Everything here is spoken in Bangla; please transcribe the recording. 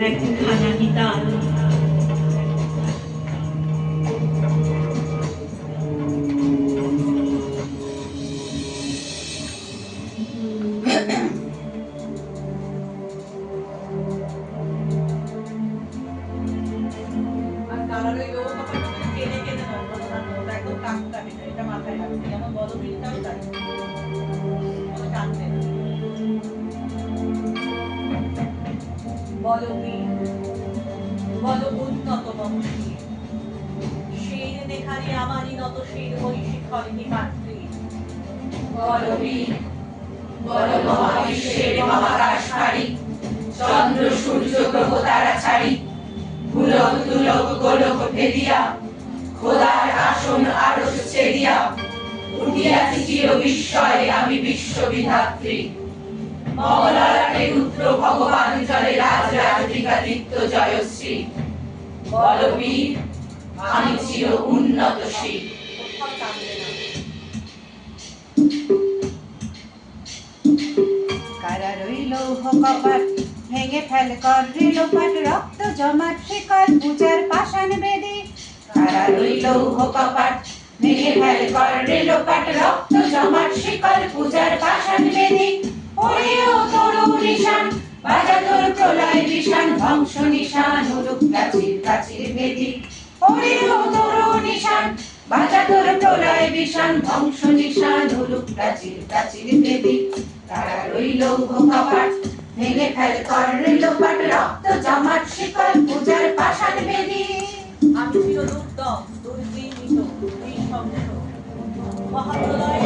একখানা নিতাল আর কালার ওই লোক আবার তুমি টেনে টেনে নাও ঘটনা ওটা একদম কাক কাটে না এটা মাথায় রাখবে যেমন বদমিলটাও তাই বলবীর বল উন্নত আমারই নত বলবীর বল মহাবিশ্বের চন্দ্র, সূর্য, গ্রহ তারা ছাড়ি। ভুলক তুলক গোলক খোদার আসন আরও ছেদিয়া। উঠিয়াছি চির বিস্ময়ে আমি বিশ্ববিধাত্রী মঙ্গলারাটে রুদ্র ভগবান জলে রাজ জয়শ্রী। বলবীর আমি চির উন্নতশীল কারা ভেঙে ফেল কর রক্ত জমাট শিকল পূজার পাষাণ বেদি। তারা রইল কপাট ভেঙে ফেল কর রেলোপাট রক্ত জমাট পূজার পাষাণ বেদি। ধ্বংস নিশান উলুক প্রাচীর প্রাচীর বেদি ওরেও তোর নিশান বাজা তোর প্রলয় বিশান ধ্বংস নিশান উলুক প্রাচীর প্রাচীর বেদি তারা রইল কপাট ভেঙে ফেল কর রেলোপাট রক্ত জমাট, শিকল পূজার পাষাণ বেদি আমি ছিল দুর্দম দুর্বিনীত নৃশংস মহাপ্রলয়